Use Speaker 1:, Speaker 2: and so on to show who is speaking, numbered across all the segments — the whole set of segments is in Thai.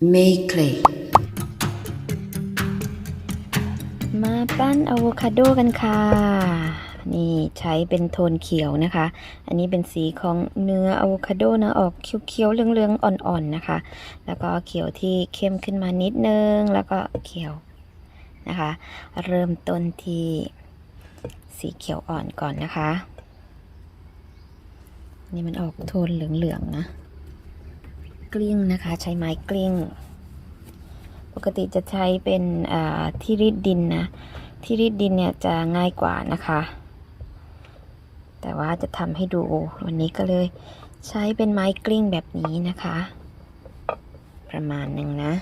Speaker 1: make clay
Speaker 2: มาปั้นอะโวคาโดกันค่ะ นี่ใช้เป็นโทนเขียวนะคะ อันนี้เป็นสีของเนื้ออะโวคาโดนะออกเขียวๆเหลืองๆอ่อนๆนะคะ แล้วก็เขียวที่เข้มขึ้นมานิดนึง แล้วก็เขียวนะคะ เริ่มต้นที่สีเขียวอ่อนก่อนนะคะ นี่มันออกโทนเหลืองๆนะ กลิ้งนะคะ ใช้ไม้กลิ้ง ปกติจะใช้เป็นที่รีดดินนะ ที่รีดดินเนี่ยจะง่ายกว่านะคะ แต่ว่าจะทำให้ดูวันนี้ก็เลยใช้เป็นไม้กลิ้งแบบนี้นะคะ ประมาณหนึ่งนะ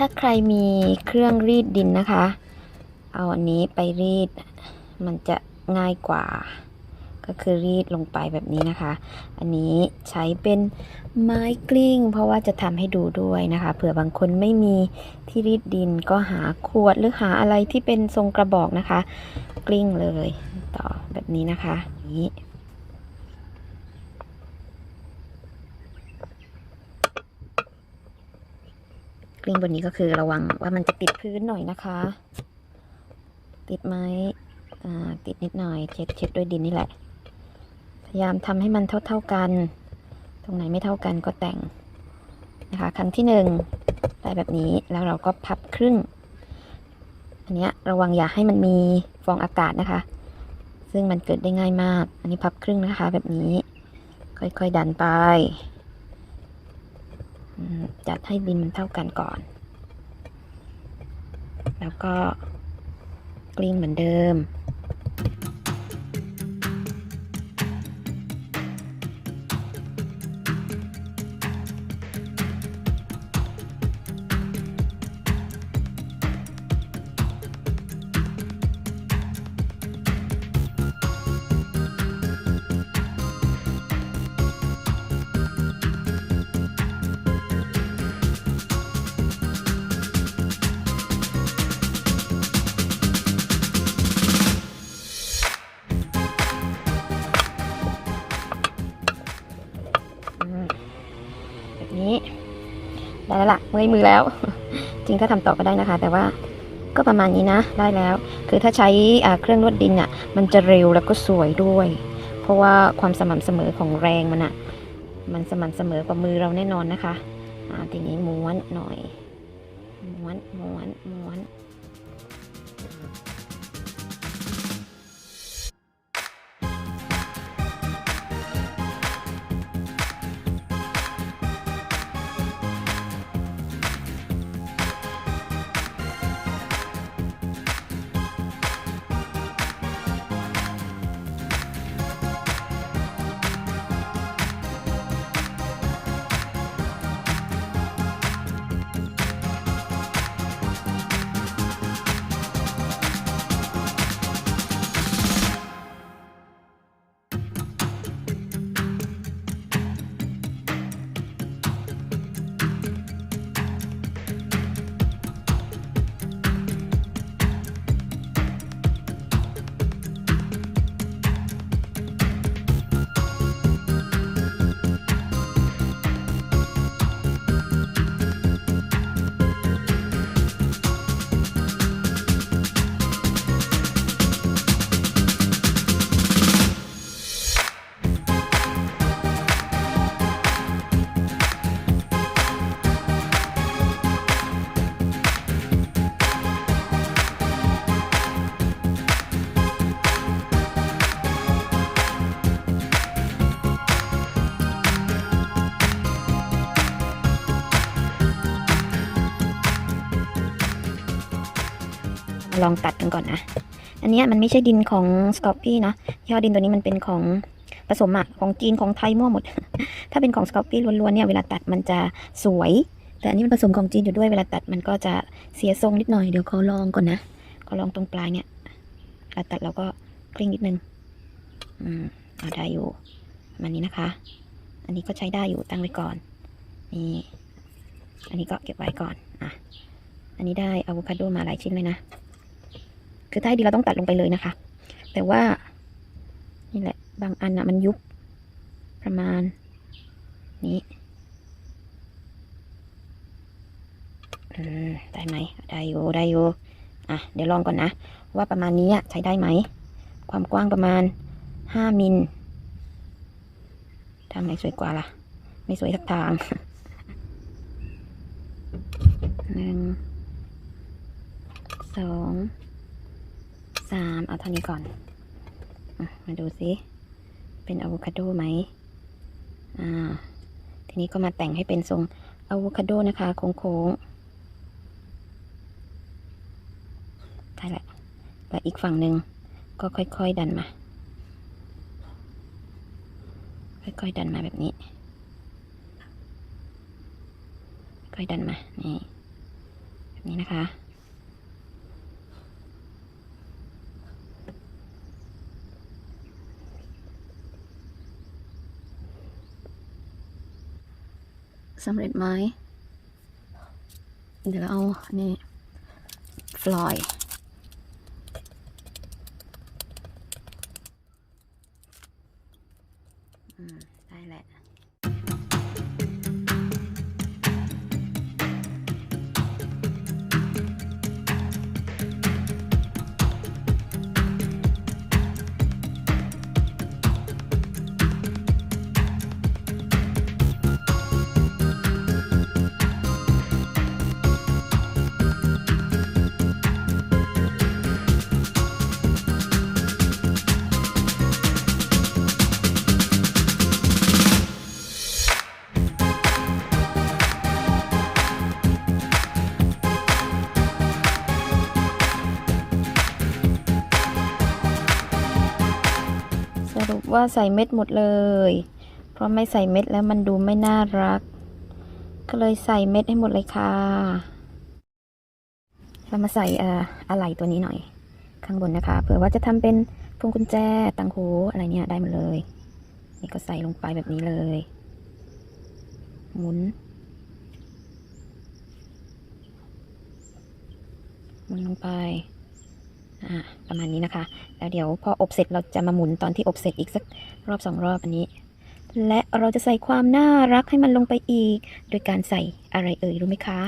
Speaker 2: ถ้าใครมีเครื่องรีดดินนะคะ เอาอันนี้ไปรีด มันจะง่ายกว่า ก็คือรีดลงไปแบบนี้นะคะ อันนี้ใช้เป็นไม้กลิ้ง เพราะว่าจะทำให้ดูด้วยนะคะ เผื่อบางคนไม่มีที่รีดดินก็หาขวดหรือหาอะไรที่เป็นทรงกระบอกนะคะ กลิ้งเลยต่อแบบนี้นะคะนี้ กลิ้งบนนี้ก็คือระวังว่ามันจะติดพื้นหน่อยนะคะ ติดไหมติดนิดหน่อยเช็ดเช็ดด้วยดินนี่แหละ พยายามทำให้มันเท่าเท่าๆกัน ตรงไหนไม่เท่ากันก็แต่งนะคะครั้งที่หนึ่งได้แบบนี้แล้วเราก็พับครึ่ง อันนี้ระวังอย่าให้มันมีฟองอากาศนะคะ ซึ่งมันเกิดได้ง่ายมาก อันนี้พับครึ่งนะคะ แบบนี้ ค่อยๆดันไป จัดให้บินมันเท่ากันก่อน แล้วก็กลิ้งเหมือนเดิม นี้ ได้แล้วล่ะเมื่อยมือแล้ว จริงถ้าทำต่อก็ได้นะคะ แต่ว่าก็ประมาณนี้นะ ได้แล้ว คือถ้าใช้เครื่องนวดดินอะ มันจะเร็วแล้วก็สวยด้วย เพราะว่าความสม่ำเสมอของแรงมันอะ มันสม่ำเสมอกว่ามือเราแน่นอนนะคะ อ่าทีนี้ม้วนหน่อย ม้วน ม้วน ม้วน ลองตัดกันก่อนนะ อันนี้มันไม่ใช่ดินของสกอปปี้นะยี่ห้อดินตัวนี้มันเป็นของผสมอะของจีนของไทยมั่วหมด ถ้าเป็นของสกอปปี้ล้วนๆเนี่ยเวลาตัดมันจะสวย แต่อันนี้มันผสมของจีนอยู่ด้วยเวลาตัดมันก็จะเสียทรงนิดหน่อยเดี๋ยวขอลองก่อนนะขอลองตรงปลายเนี่ยเวลาตัดเราก็กลิ้งนิดนึง อืมเอาได้อยู่ประมาณนี้นะคะ อันนี้ก็ใช้ได้อยู่ตั้งไว้ก่อน นี่ อันนี้ก็เก็บไว้ก่อน อะ อันนี้ได้อะโวคาโดมาหลายชิ้นเลยนะ คือถ้าให้ดีเราต้องตัดลงไปเลยนะคะ แต่ว่า นี่แหละ บางอันอะมันยุบประมาณ นี้อืมได้ไหมได้อยู่ได้อยู่อะเดี๋ยวลองก่อนนะ ว่าประมาณนี้อะใช้ได้ไหม ความกว้างประมาณห้ามิลทำไหนสวยกว่าล่ะ ไม่สวยสักทางหนึ่งสอง สามเอาเท่านี้ก่อนอมาดูสิเป็นอะโวคาโดไหมอ่า ทีนี้ก็มาแต่งให้เป็นทรงอะโวคาโดนะคะ โค้งๆได้แหละ แล้วอีกฝั่งหนึ่งก็ค่อยๆดันมา ค่อยๆดันมาแบบนี้ ค่อยดันมา นี่ แบบนี้นะคะ สำเร็จไหมเดี๋ยวเราเอานนี่ฟลอย ว่าใส่เม็ดหมดเลย เพราะไม่ใส่เม็ดแล้วมันดูไม่น่ารัก ก็เลยใส่เม็ดให้หมดเลยค่ะ เรามาใส่เอ่ออะไหล่ตัวนี้หน่อย ข้างบนนะคะ เผื่อว่าจะทำเป็นพวงกุญแจตังหูอะไรเนี่ยได้หมดเลย นี่ก็ใส่ลงไปแบบนี้เลย หมุนหมุนลงไป อ่า ประมาณนี้นะคะ แล้วเดี๋ยวพออบเสร็จเราจะมาหมุนตอนที่อบเสร็จอีกสักรอบสองรอบอันนี้ และเราจะใส่ความน่ารักให้มันลงไปอีก โดยการใส่อะไรเอ่ยรู้ไหมคะ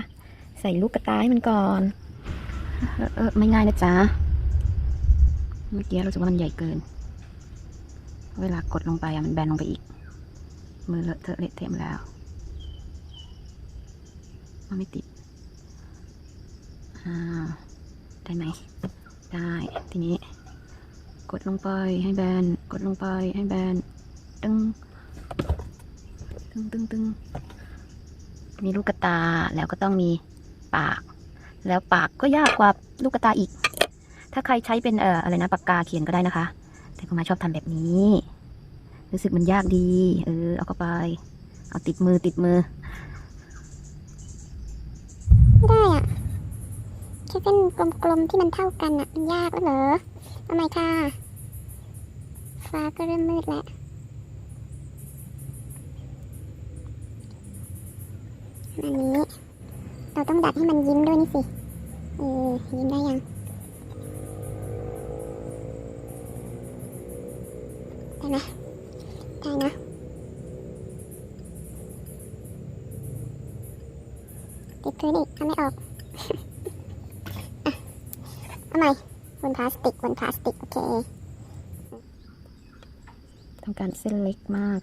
Speaker 2: ใส่ลูกกระต่ายมันก่อนเออไม่ง่ายนะจ๊ะ เมื่อกี้เรู้สึกว่ามันใหญ่เกิน เวลากดลงไปอะมันแบนลงไปอีก มือเลอะเทอะเละเทะหมแล้ว มันไม่ติด อ่า ได้ไหม ได้ ทีนี้ กดลงไปให้แบน กดลงไปให้แบน ตึงตึงตึงตึงมีลูกกระตา แล้วก็ต้องมีปาก แล้วปากก็ยากกว่าลูกกระตาอีก ถ้าใครใช้เป็นเอ่ออะไรนะปากกาเขียนก็ได้นะคะ แต่ก็มาชอบทำแบบนี้ รู้สึกมันยากดี เออ เอาเข้าไป เอาติดมือติดมือ
Speaker 1: เส้นกลมๆที่มันเท่ากันอะมันยากแล้วเหรอเอาใหม่ค่ะ ฟ้าก็เริ่มมืดแล้วอันนี้ เราต้องดัดให้มันยิ้มด้วยนี่สิ เออ ยิ้มได้ยังได้ไหมได้นะติดพื้นอีกทำไม่ออก เอาใหม่บนพลาสติกบนพลาสติก โอเค
Speaker 2: ต้องการเส้นเล็กมาก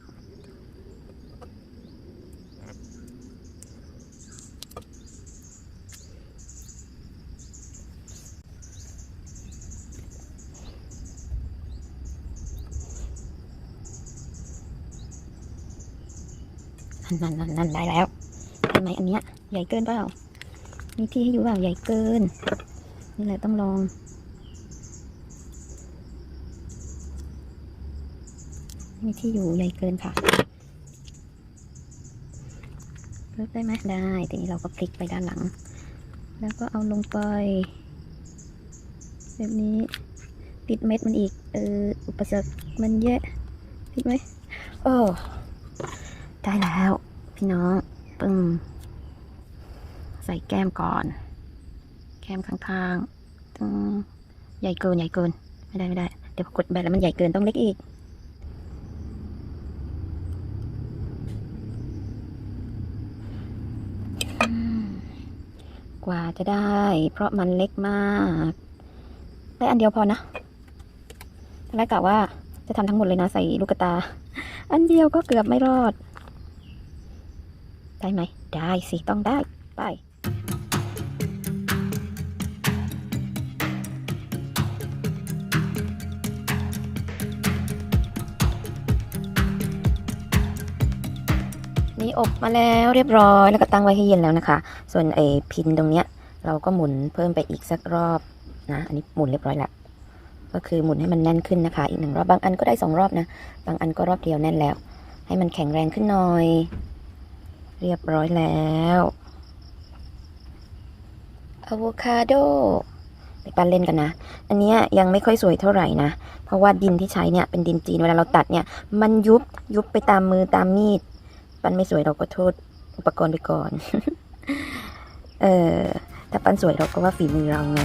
Speaker 2: นั่นนั่นนั่นได้แล้วได้ไหมอันเนี้ยใหญ่เกินเปล่า มีที่ให้อยู่เปล่าใหญ่เกิน นี่แหละต้องลอง มีที่อยู่ใหญ่เกินค่ะเลิกได้ไหมได้ ทีนี้เราก็พลิกไปด้านหลัง แล้วก็เอาลงไปแบบนี้ติดเม็ดมันอีก เออ อุปสรรคมันเยอะติดไหมโอ้ ได้แล้ว พี่น้อง ปึ้ง ใส่แก้มก่อน แก้มข้างๆตึงใหญ่เกินใหญ่เกิน ไม่ได้ไม่ได้ เดี๋ยวพอกดไปแล้วมันใหญ่เกินต้องเล็กอีก กว่าจะได้ เพราะมันเล็กมาก ได้อันเดียวพอนะตอนแรกกะว่าจะทำทั้งหมดเลยนะใส่ลูกตา อันเดียวก็เกือบไม่รอด ได้ไหม ได้สิ ต้องได้ ไป อบมาแล้วเรียบร้อยแล้วก็ตั้งไว้ให้เย็นแล้วนะคะ ส่วนไอ้พินตรงเนี้ย เราก็หมุนเพิ่มไปอีกสักรอบนะ อันนี้หมุนเรียบร้อยแล้วก็คือหมุนให้มันแน่นขึ้นนะคะ อีกหนึ่งรอบบางอันก็ได้สองรอบนะ บางอันก็รอบเดียวแน่นแล้ว ให้มันแข็งแรงขึ้นหน่อย เรียบร้อยแล้วอะโวคาโดไปปั้นเล่นกันนะ อันเนี้ยยังไม่ค่อยสวยเท่าไหร่นะ เพราะว่าดินที่ใช้เนี่ยเป็นดินจีน เวลาเราตัดเนี่ย มันยุบยุบไปตามมือตามมีด ปั้นไม่สวยเราก็โทษอุปกรณ์ไปก่อน เออถ้าปั้นสวยเราก็ว่าฝีมือเราไง